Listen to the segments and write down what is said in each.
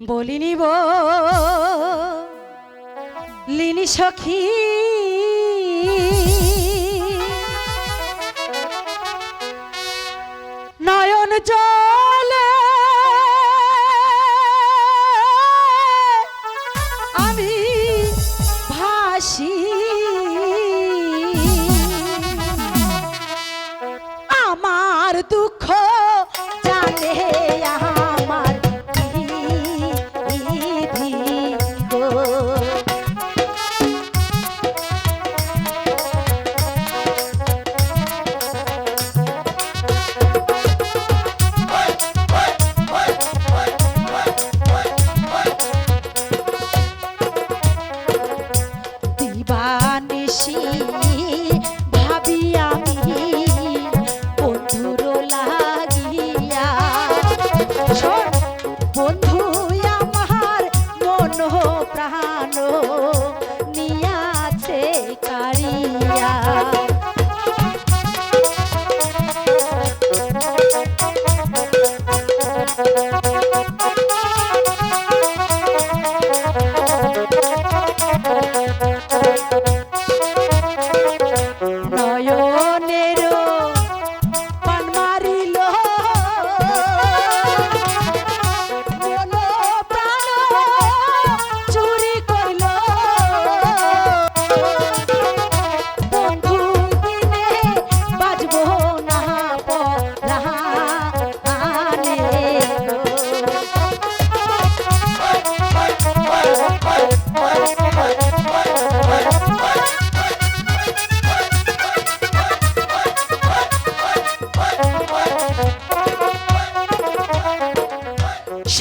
বলিনি লিনি সখী। নয়ন জলে আমি ভাসি। বানিশি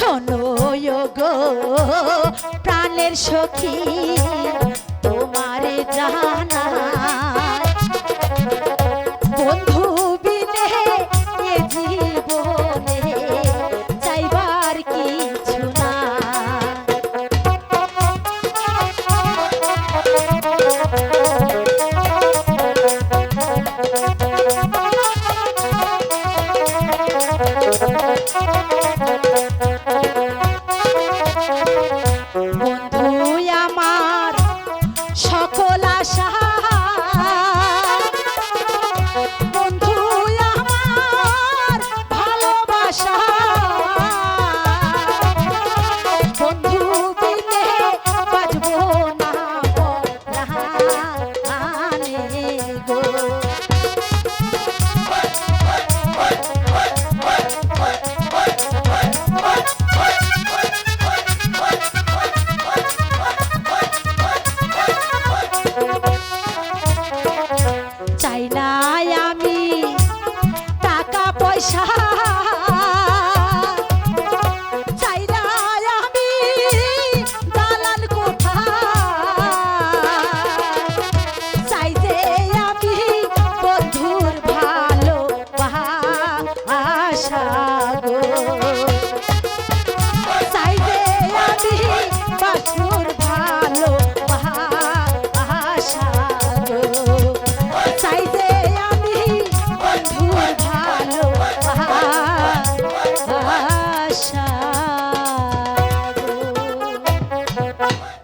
শোনো যোগ প্রাণের সখী তোমারে জানা